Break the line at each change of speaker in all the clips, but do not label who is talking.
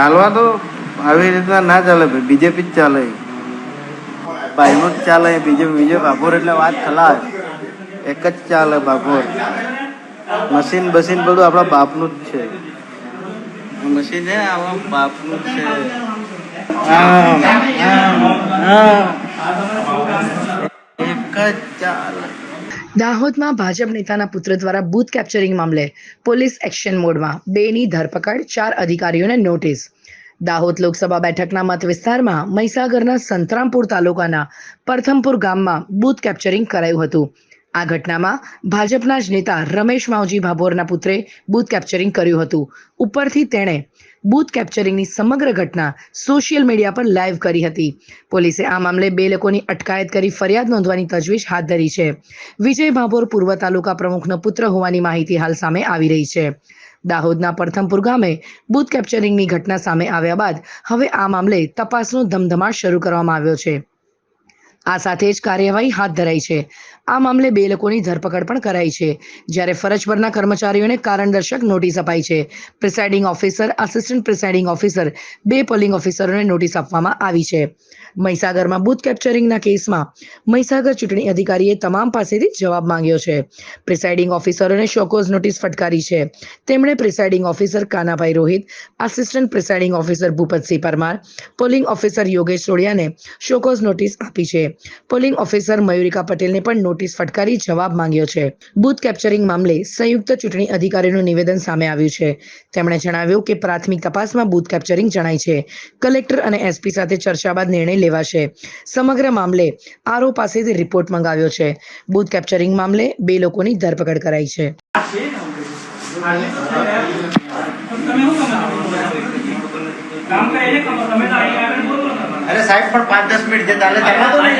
ચાલવા તો આવી રીતના ના ચાલે ભાઈ. બીજેપી જ ચાલે. ભાઈનું જ ચાલે બીજેપી બીજે બાપોર એટલે વાત ખલાસ. એક જ ચાલે બાપોર. મશીન બસીન બધું આપણા બાપનું જ છે. મશીન છે આપણા બાપનું જ છે આમ, આમ, આમ. એક જ ચાલે
દાહોદમાં ભાજપ નેતાના પુત્ર દ્વારા બૂથ કેપ્ચરિંગ મામલે પોલીસ એક્શન મોડમાં બેની ધરપકડ, ચાર અધિકારીઓને નોટિસ. દાહોદ લોકસભા બેઠકના મત વિસ્તારમાં મહીસાગરના સંતરામપુર તાલુકાના પ્રથમપુર ગામમાં બૂથ કેપ્ચરિંગ કરાયું હતું. આ ઘટનામાં ભાજપના જ નેતા રમેશ માવજી ભાભોરના પુત્રે બૂથ કેપ્ચરિંગ કર્યું હતું. ઉપરથી તેણે બૂથ કેપ્ચરિંગની સમગ્ર ઘટના સોશિયલ મીડિયા પર લાઈવ કરી હતી. પોલીસે આ મામલે બે લોકોની અટકાયત કરી ફરિયાદ નોંધવાની તજવીજ હાથ ધરી છે. વિજય ભાભોર પૂર્વ તાલુકા પ્રમુખનો પુત્ર હોવાની માહિતી હાલ સામે આવી રહી છે. દાહોદના પ્રથમપુર ગામે બૂથ કેપ્ચરિંગની ઘટના સામે આવ્યા બાદ હવે આ મામલે તપાસનો ધમધમાટ શરૂ કરવામાં આવ્યો છે. આ સાથે જ કાર્યવાહી હાથ ધરાઈ છે. આ મામલે બે લોકોની ધરપકડ પણ કરાઈ છે. જ્યારે ફરજ પરના કર્મચારીઓને કારણદર્શક નોટિસ અપાઈ છે. Presiding officer assistant presiding officer, બે પોલિંગ ઓફિસરોને નોટિસ આપવામાં આવી છે. મહીસાગરમાં બૂથ કેપ્ચરિંગના કેસમાં મહીસાગર ચૂંટણી અધિકારીએ તમામ પાસેથી જવાબ માંગ્યો છે. પ્રિસાઇડિંગ ઓફિસરોને શોકોઝ નોટિસ ફટકારી છે. તેમણે presiding officer Kanabhai Rohit assistant presiding officer Bhupatsinh Parmar, polling officer Yogesh સોડિયાને show cause notice આપી છે. પોલિંગ ઓફિસર મયુરિકા પટેલને પણ નોટિસ ફટકારી જવાબ માંગ્યો છે. બૂથ કેપ્ચરિંગ મામલે સંયુક્ત ચૂંટણી અધિકારીનું નિવેદન સામે આવ્યું છે. તેમણે જણાવ્યું કે પ્રાથમિક તપાસમાં બૂથ કેપ્ચરિંગ જણાય છે. કલેક્ટર અને એસપી સાથે ચર્ચા બાદ નિર્ણય લેવાશે. સમગ્ર મામલે આરઓ પાસેથી રિપોર્ટ મંગાવ્યો છે. બૂથ કેપ્ચરિંગ મામલે બે લોકોની ધરપકડ કરાઈ છે.
કામ કરે છે? તમે તો અહીં આગળ.
અરે સાહેબ પણ પાંચ દસ મિનિટ જે ચાલે ચાલવા દો ને.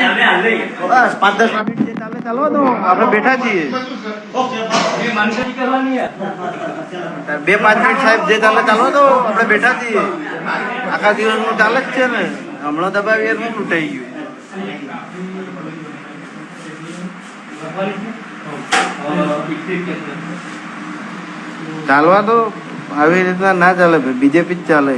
બસ પાંચ દસ મિનિટ જે ચાલે ચાલવા દો આપણે બેઠા છીએ.
એ.
બે પાંચ મિનિટ સાહેબ જે ચાલે ચાલવા દો આપણે બેઠા છીએ. આખા દિવસનું ચાલે જ છે ને. હમણાં દબાવીએ શું લૂંટાઈ ગયું. ચાલવા તો આવી રીતના ના ચાલે બીજેપી જ ચાલે.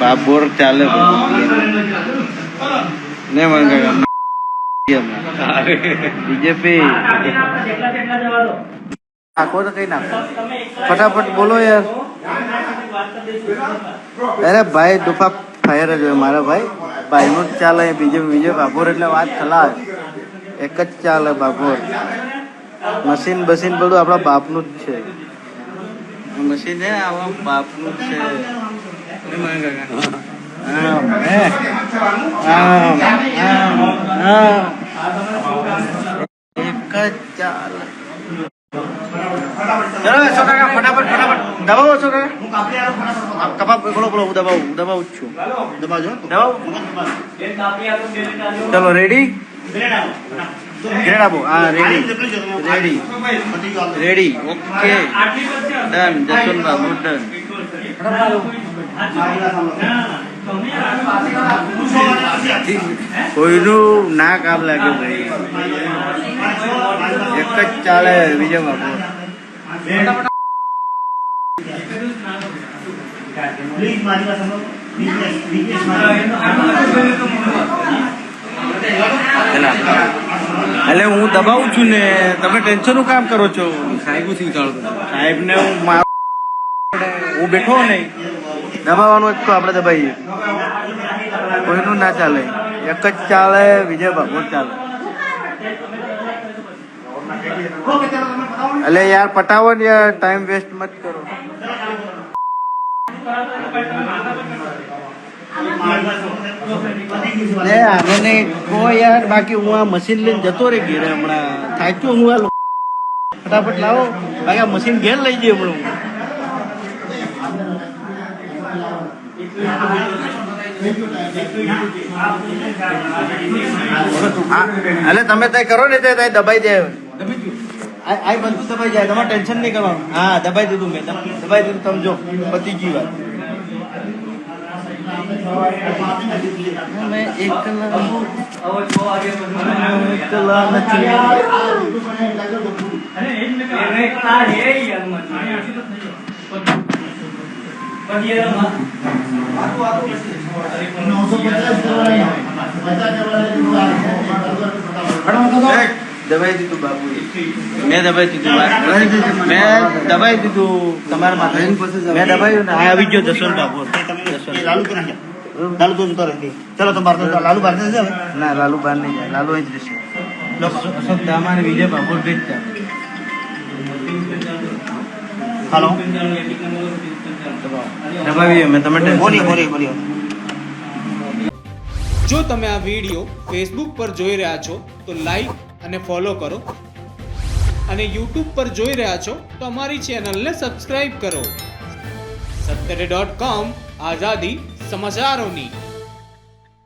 બાબોર ચાલે ને બીજેપી. નાખો તો કઈ નાખો ફટાફટ બોલો યાર. અરે ભાઈ દુફા ફાયર જ હોય મારા ભાઈ. ભાઈનું નું ચાલે, બીજે બીજે બાબોર એટલે વાત ખલાસ. એક જ ચાલે બાબોર. મશીન બસીન બધું આપણા બાપનું જ છે. મશીન છે ને આપણા બાપનું જ છે. એક જ ચાલ. ચલો કાકા ફટાફટ ફટાફટ. દબાવો છો કાકા. કપા બોલો બોલો હું દબાવું દબાવું જ છું. દબાવજો દબાવું. ચલો રેડી ગ્રેડ આપો હા ready ready ready okay. Done Jaswantbhai good done કોઈનું ના કામ લાગે ભાઈ એક જ ચાલે વિજય બાબુ એટલે હું દબાવું છું ને તમે ટેન્શનનું કામ કરો છો? સાહેબ ને હું હું બેઠો નહીં. દબાવવાનું જ તો આપણે દબાઈએ. કોઈનું ના ચાલે. એક જ ચાલે વિજય ભાગવત ચાલે. એટલે યાર પટાવો ને યાર ટાઈમ વેસ્ટ મત કરો. લે આને નહીં યાર, બાકી હું આ મશીન લઈને જતો રે ઘેરે હમણાં. થાક્યો હું આ ફટાફટ લાવો. બાકી આ મશીન ઘેર લઈ જઈએ હમણાં. એટલે તમે તય કરો ને તે દબાઈ જાય આ બધું દબાઈ જાય, તમારે ટેન્શન નહીં કરવાનું. હા, દબાઈ દીધું મેં. દબાઈ દીધું, તમે જો, પતી ગયું વાત. મેં એક કલાક
હવે છ વાગે પછી
એકલા નથી
અરે એ જ મેં કહ્યું. એને કાર હે યાર મત. પછી એ રમવા.
દબાઈ દીધું બાપુ મેં દબાઈ દીધું મેં દબાઈ દીધું તમારા માથે મેં દબાયું ને આ આવી ગયો જસવંત બાપુ
લાલુ તો નાખ્યા. લાલુ તો જતો રહે. ચલો તો બહાર લાલુ બહાર જશે
ના લાલુ બહાર નહીં જાય. લાલુ અહીં જ રહેશે. અશોક અને વિજય બાપુ ભેટતા
હાલો.
દબાવી મેં તમે
બોલીએ બોલીએ બોલીએ.
જો તમે આ વીડિયો ફેસબુક પર જોઈ રહ્યા છો તો લાઈક અને ફોલો કરો. અને યુટ્યુબ પર જોઈ રહ્યા છો તો અમારી ચેનલને સબસ્ક્રાઇબ કરો. સત્તરે ડોટ કોમ આઝાદી સમાચારોની